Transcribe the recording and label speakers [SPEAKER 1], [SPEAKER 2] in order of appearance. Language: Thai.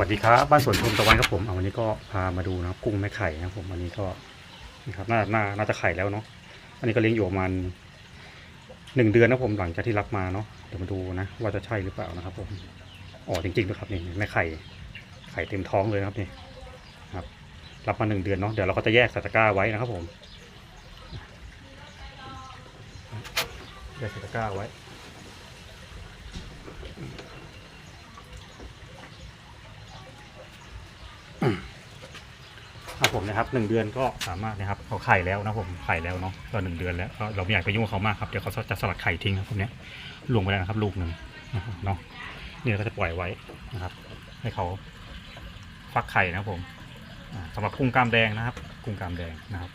[SPEAKER 1] วัสดีครับบ้านสวนชมตะวันครับผมเอาวันนี้ก็พามาดูนะครับกุ้งแม่ไข่นะครับผมวันนี้ก็นะครับน่าน่าน่าจะไข่แล้วเนาะอันนี้ก็เลี้ยงอยู่ประมาณหนึ่งเดือนนะผมหลังจากที่รับมาเนาะเดี๋ยวมาดูนะว่าจะใช่หรือเปล่านะครับผมอ๋อจริงๆด้วยครับนี่แม่ไข่ไข่เต็มท้องเลยนะครับนี่ครับรับมาหนึ่งเดือนเนาะเดี๋ยวเราก็จะแยกใส่ตะกร้าไว้นะครับผมแยกใส่ตะกร้าไว้ ครับผม นะครับหนึ่งเดือนก็สามารถนะครับเขาไข่แล้วนะผมไข่แล้วเนาะก็หนึ่งเดือนแล้วเราไม่อยากไปยุ่งกับเขามากครับเดี๋ยวเขาจะสลัดไข่ทิ้งครับพวกเนี้ยลวงไปแล้วนะครับ ลูกหนึ่งเนาะเนี่ยก็จะปล่อยไว้นะครับ ให้เขาฟักไข่นะครับผมอ่าสำหรับกุ้งกล้ามแดงนะครับ กุ้งกล้ามแดงนะครับ